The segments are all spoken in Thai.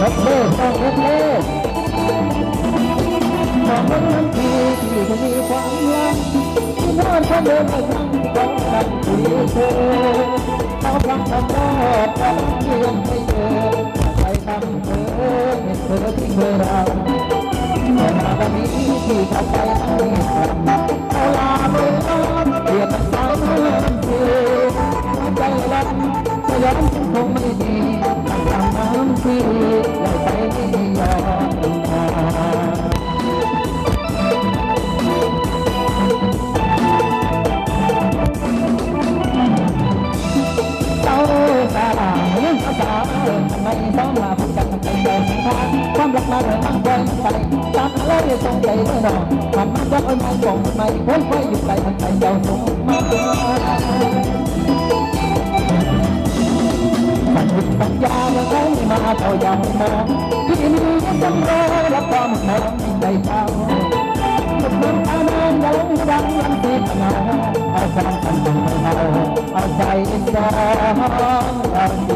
นับเลิกต้องนับเลิกสองวันนั้นทีที่จะมีความรักนอนคนเดินไปทั้งสอนนันทีเธอเอาลังทำรอบทำเพียงให้เธอไปทำเธอเป็นเธอที่เคยรักแต่มาวันนี้ที่ทำไปให้ทำเอาลาเมื่อเปลี่ยนสาวเมื่อคืนใจรักสยามคงไม่ดีทำน้ำที ทำไมต้องมาพูดกันไปเดินทางความรักมาเรื่องมันไว้ไปตามอะไรส่งใจเรื่นอนมันมันจะเอาไม่ส่งไม่พ้นไปอยู่ไกลมันไปเจ้าส่งมามันหยุดสัญญาเมื่อเขามาเจ้ายังมองที่นี่จำรอรับความมองใจเจ้ามันอานานยังดังยังติดนาเอาใจกันตรงเราเอาใจรอเราดี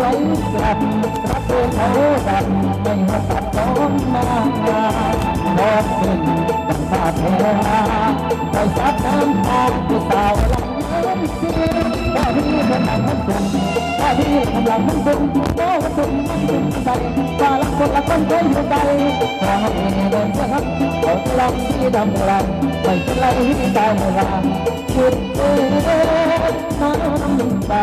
ไหลกลับกระเพื่อเขาดันไม่มาตัดซ้อนมาบอดเป็นดังสาดเทนาไปซัดน้ำตาผู้สาวลำน้ำทีว่าที่กำลังมันตุ่มว่าที่กำลังมันตุ่มโอ้มันตุ่มมันตุ่มใจว่าละคนละคนเคยอยู่ใจขอให้เดินเถอะครับเอาลองที่ดำรันไม่เป็นไรที่ตายเวลาหยุดเอ่ยน้ำตา